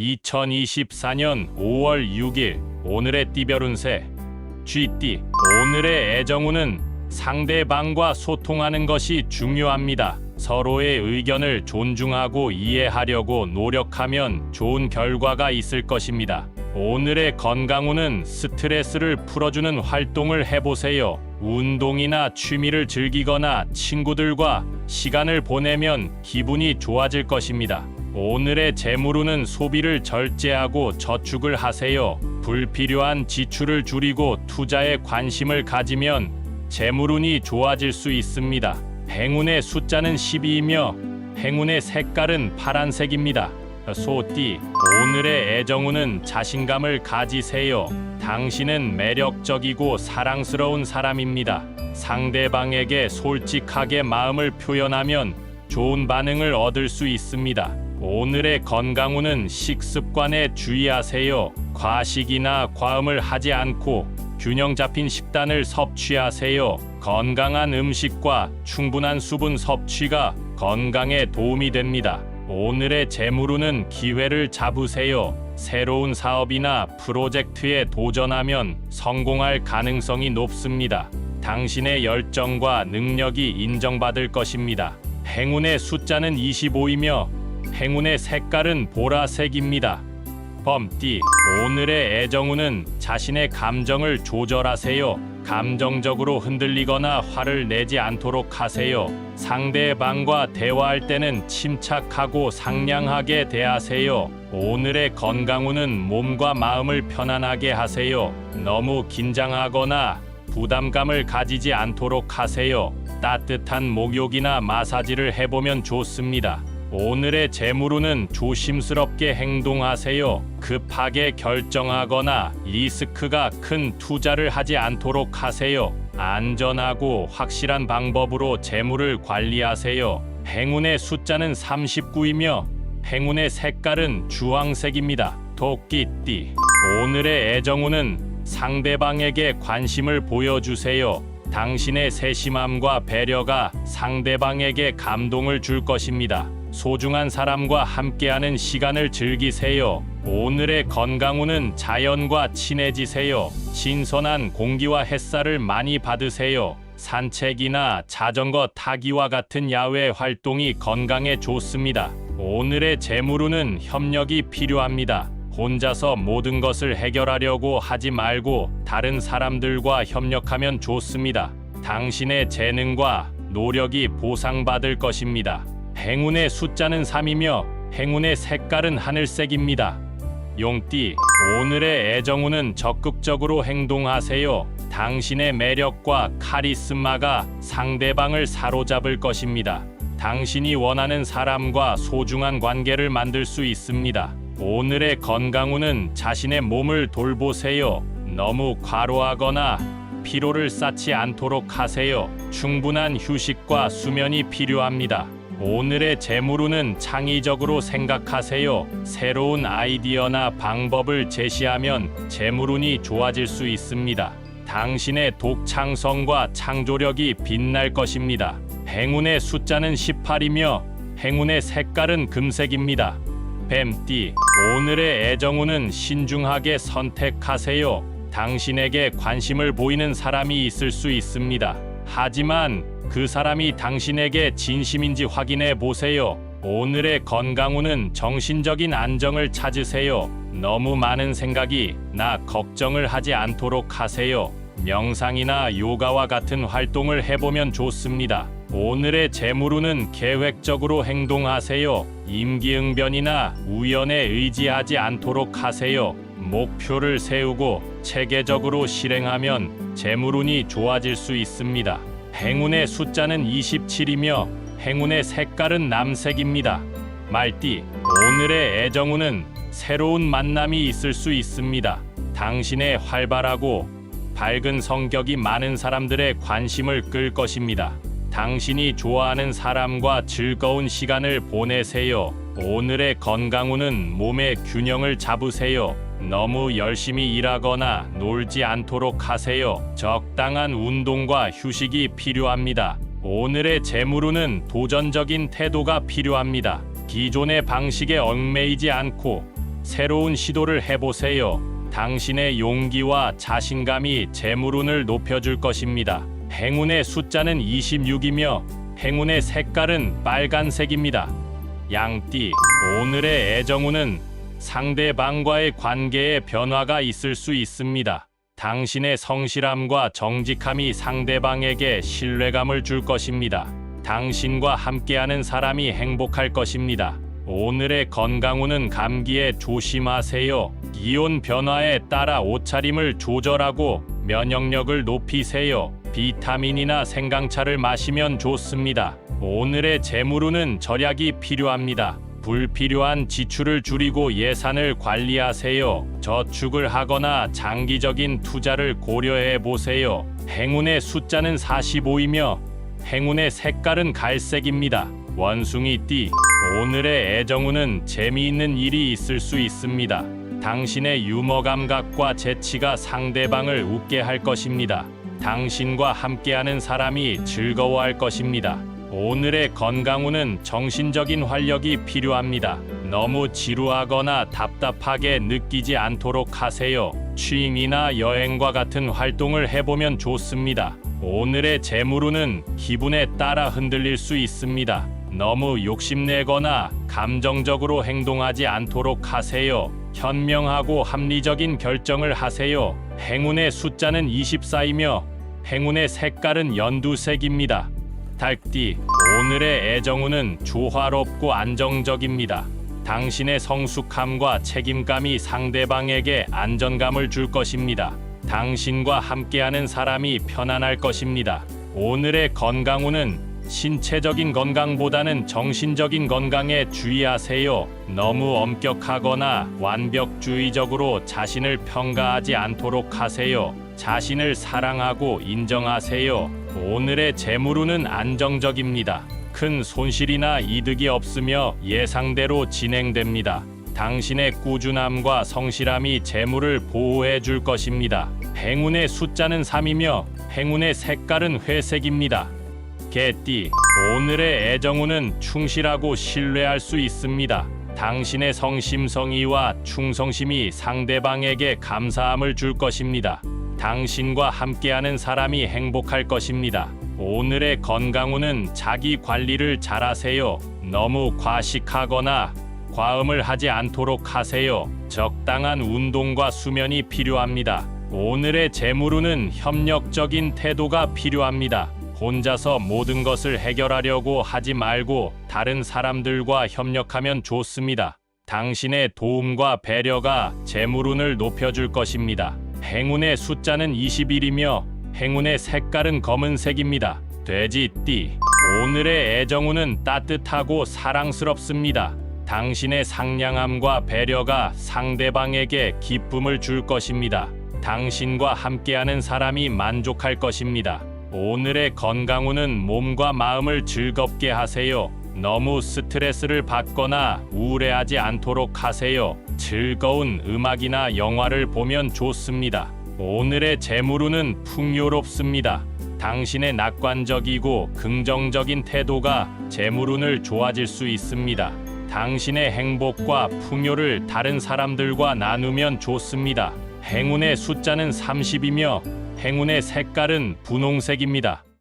2024년 5월 6일 오늘의 띠별운세 쥐띠 오늘의 애정운은 상대방과 소통하는 것이 중요합니다. 서로의 의견을 존중하고 이해하려고 노력하면 좋은 결과가 있을 것입니다. 오늘의 건강운은 스트레스를 풀어주는 활동을 해보세요. 운동이나 취미를 즐기거나 친구들과 시간을 보내면 기분이 좋아질 것입니다. 오늘의 재물운은 소비를 절제하고 저축을 하세요. 불필요한 지출을 줄이고 투자에 관심을 가지면 재물운이 좋아질 수 있습니다. 행운의 숫자는 12이며 행운의 색깔은 파란색입니다. 소띠, 오늘의 애정운은 자신감을 가지세요. 당신은 매력적이고 사랑스러운 사람입니다. 상대방에게 솔직하게 마음을 표현하면 좋은 반응을 얻을 수 있습니다. 오늘의 건강운은 식습관에 주의하세요. 과식이나 과음을 하지 않고 균형 잡힌 식단을 섭취하세요. 건강한 음식과 충분한 수분 섭취가 건강에 도움이 됩니다. 오늘의 재물운은 기회를 잡으세요. 새로운 사업이나 프로젝트에 도전하면 성공할 가능성이 높습니다. 당신의 열정과 능력이 인정받을 것입니다. 행운의 숫자는 25이며 행운의 색깔은 보라색입니다. 범띠 오늘의 애정운은 자신의 감정을 조절하세요. 감정적으로 흔들리거나 화를 내지 않도록 하세요. 상대방과 대화할 때는 침착하고 상냥하게 대하세요. 오늘의 건강운은 몸과 마음을 편안하게 하세요. 너무 긴장하거나 부담감을 가지지 않도록 하세요. 따뜻한 목욕이나 마사지를 해보면 좋습니다. 오늘의 재물운은 조심스럽게 행동하세요. 급하게 결정하거나 리스크가 큰 투자를 하지 않도록 하세요. 안전하고 확실한 방법으로 재물을 관리하세요. 행운의 숫자는 39이며 행운의 색깔은 주황색입니다. 토끼띠. 오늘의 애정운은 상대방에게 관심을 보여주세요. 당신의 세심함과 배려가 상대방에게 감동을 줄 것입니다. 소중한 사람과 함께하는 시간을 즐기세요. 오늘의 건강운은 자연과 친해지세요. 신선한 공기와 햇살을 많이 받으세요. 산책이나 자전거 타기와 같은 야외 활동이 건강에 좋습니다. 오늘의 재물운은 협력이 필요합니다. 혼자서 모든 것을 해결하려고 하지 말고 다른 사람들과 협력하면 좋습니다. 당신의 재능과 노력이 보상받을 것입니다. 행운의 숫자는 3이며 행운의 색깔은 하늘색입니다. 용띠, 오늘의 애정운은 적극적으로 행동하세요. 당신의 매력과 카리스마가 상대방을 사로잡을 것입니다. 당신이 원하는 사람과 소중한 관계를 만들 수 있습니다. 오늘의 건강운은 자신의 몸을 돌보세요. 너무 과로하거나 피로를 쌓지 않도록 하세요. 충분한 휴식과 수면이 필요합니다. 오늘의 재물운은 창의적으로 생각하세요. 새로운 아이디어나 방법을 제시하면 재물운이 좋아질 수 있습니다. 당신의 독창성과 창조력이 빛날 것입니다. 행운의 숫자는 18이며 행운의 색깔은 금색입니다. 뱀띠, 오늘의 애정운은 신중하게 선택하세요. 당신에게 관심을 보이는 사람이 있을 수 있습니다. 하지만 그 사람이 당신에게 진심인지 확인해 보세요. 오늘의 건강운은 정신적인 안정을 찾으세요. 너무 많은 생각이 나 걱정을 하지 않도록 하세요. 명상이나 요가와 같은 활동을 해보면 좋습니다. 오늘의 재물운은 계획적으로 행동하세요. 임기응변이나 우연에 의지하지 않도록 하세요. 목표를 세우고 체계적으로 실행하면 재물운이 좋아질 수 있습니다. 행운의 숫자는 27이며 행운의 색깔은 남색입니다. 말띠, 오늘의 애정운은 새로운 만남이 있을 수 있습니다. 당신의 활발하고 밝은 성격이 많은 사람들의 관심을 끌 것입니다. 당신이 좋아하는 사람과 즐거운 시간을 보내세요. 오늘의 건강운은 몸의 균형을 잡으세요. 너무 열심히 일하거나 놀지 않도록 하세요. 적당한 운동과 휴식이 필요합니다. 오늘의 재물운은 도전적인 태도가 필요합니다. 기존의 방식에 얽매이지 않고 새로운 시도를 해보세요. 당신의 용기와 자신감이 재물운을 높여줄 것입니다. 행운의 숫자는 26이며 행운의 색깔은 빨간색입니다. 양띠, 오늘의 애정운은 상대방과의 관계에 변화가 있을 수 있습니다. 당신의 성실함과 정직함이 상대방에게 신뢰감을 줄 것입니다. 당신과 함께하는 사람이 행복할 것입니다. 오늘의 건강운은 감기에 조심하세요. 기온 변화에 따라 옷차림을 조절하고 면역력을 높이세요. 비타민이나 생강차를 마시면 좋습니다. 오늘의 재물운은 절약이 필요합니다. 불필요한 지출을 줄이고 예산을 관리하세요. 저축을 하거나 장기적인 투자를 고려해 보세요. 행운의 숫자는 45이며 행운의 색깔은 갈색입니다. 원숭이 띠 오늘의 애정운은 재미있는 일이 있을 수 있습니다. 당신의 유머 감각과 재치가 상대방을 웃게 할 것입니다. 당신과 함께하는 사람이 즐거워할 것입니다. 오늘의 건강운은 정신적인 활력이 필요합니다. 너무 지루하거나 답답하게 느끼지 않도록 하세요. 취미나 여행과 같은 활동을 해보면 좋습니다. 오늘의 재물운은 기분에 따라 흔들릴 수 있습니다. 너무 욕심내거나 감정적으로 행동하지 않도록 하세요. 현명하고 합리적인 결정을 하세요. 행운의 숫자는 24이며 행운의 색깔은 연두색입니다. 달띠, 오늘의 애정운은 조화롭고 안정적입니다. 당신의 성숙함과 책임감이 상대방에게 안정감을 줄 것입니다. 당신과 함께하는 사람이 편안할 것입니다. 오늘의 건강운은 신체적인 건강보다는 정신적인 건강에 주의하세요. 너무 엄격하거나 완벽주의적으로 자신을 평가하지 않도록 하세요. 자신을 사랑하고 인정하세요. 오늘의 재물운은 안정적입니다. 큰 손실이나 이득이 없으며 예상대로 진행됩니다. 당신의 꾸준함과 성실함이 재물을 보호해 줄 것입니다. 행운의 숫자는 3이며 행운의 색깔은 회색입니다. 개띠, 오늘의 애정운은 충실하고 신뢰할 수 있습니다. 당신의 성심성의와 충성심이 상대방에게 감사함을 줄 것입니다. 당신과 함께하는 사람이 행복할 것입니다. 오늘의 건강운은 자기 관리를 잘하세요. 너무 과식하거나 과음을 하지 않도록 하세요. 적당한 운동과 수면이 필요합니다. 오늘의 재물운은 협력적인 태도가 필요합니다. 혼자서 모든 것을 해결하려고 하지 말고 다른 사람들과 협력하면 좋습니다. 당신의 도움과 배려가 재물운을 높여줄 것입니다. 행운의 숫자는 21이며 행운의 색깔은 검은색입니다. 돼지띠 오늘의 애정운은 따뜻하고 사랑스럽습니다. 당신의 상냥함과 배려가 상대방에게 기쁨을 줄 것입니다. 당신과 함께하는 사람이 만족할 것입니다. 오늘의 건강운은 몸과 마음을 즐겁게 하세요. 너무 스트레스를 받거나 우울해하지 않도록 하세요. 즐거운 음악이나 영화를 보면 좋습니다. 오늘의 재물운은 풍요롭습니다. 당신의 낙관적이고 긍정적인 태도가 재물운을 좋아질 수 있습니다. 당신의 행복과 풍요를 다른 사람들과 나누면 좋습니다. 행운의 숫자는 30이며 행운의 색깔은 분홍색입니다.